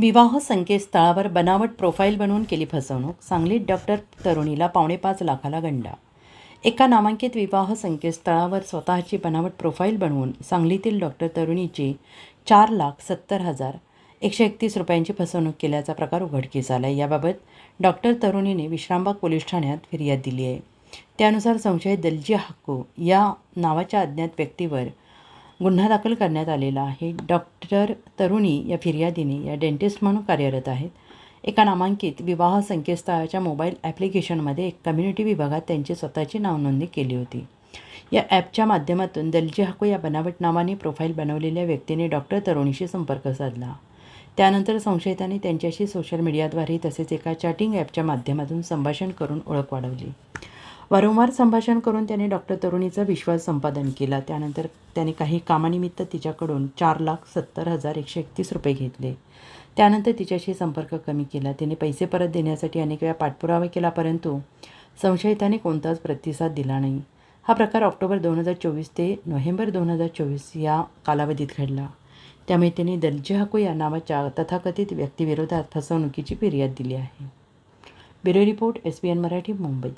विवाह संकेतस्थळावर बनावट प्रोफाईल बनवून केली फसवणूक. सांगलीत डॉक्टर तरुणीला पावणेपाच लाखाला गंडा. एका नामांकित विवाह संकेतस्थळावर स्वतःची बनावट प्रोफाईल बनवून सांगलीतील डॉक्टर तरुणीची चार लाख सत्तर हजार एकशे एकतीस रुपयांची फसवणूक केल्याचा प्रकार उघडकीस आला आहे याबाबत डॉक्टर तरुणीने विश्रामबाग पोलीस ठाण्यात फिर्याद दिली आहे त्यानुसार संशयित दलजी हक्कू या नावाच्या अज्ञात व्यक्तीवर गुन्हा दाखल करण्यात आलेला आहे. डॉक्टर तरुणी या फिर्यादीने या डेंटिस्ट म्हणून कार्यरत आहेत. एका नामांकित विवाह संकेतस्थळाच्या मोबाईल ॲप्लिकेशनमध्ये एक कम्युनिटी विभागात त्यांची स्वतःची नावनोंदणी केली होती. या ॲपच्या माध्यमातून दलजी हाकू या बनावट नावाने प्रोफाईल बनवलेल्या व्यक्तीने डॉक्टर तरुणीशी संपर्क साधला. त्यानंतर संशयितांनी त्यांच्याशी सोशल मीडियाद्वारे तसेच एका चॅटिंग ॲपच्या माध्यमातून संभाषण करून ओळख वाढवली. वारंवार संभाषण करून त्याने डॉक्टर तरुणीचा विश्वास संपादन केला. त्यानंतर त्याने काही कामानिमित्त तिच्याकडून चार लाख सत्तर हजार एकशे एकतीस रुपये घेतले. त्यानंतर तिच्याशी संपर्क कमी केला. तिने पैसे परत देण्यासाठी अनेक वेळा पाठपुरावा केला परंतु संशयिताने कोणताच प्रतिसाद दिला नाही. हा प्रकार ऑक्टोबर दोन हजार चोवीस ते नोव्हेंबर दोन हजार चोवीस या कालावधीत घडला. त्यामुळे त्यांनी दलजी हाकू या नावाच्या तथाकथित व्यक्तीविरोधात फसवणुकीची फिर्याद दिली आहे. Bureau report S B N Marathi Mumbai.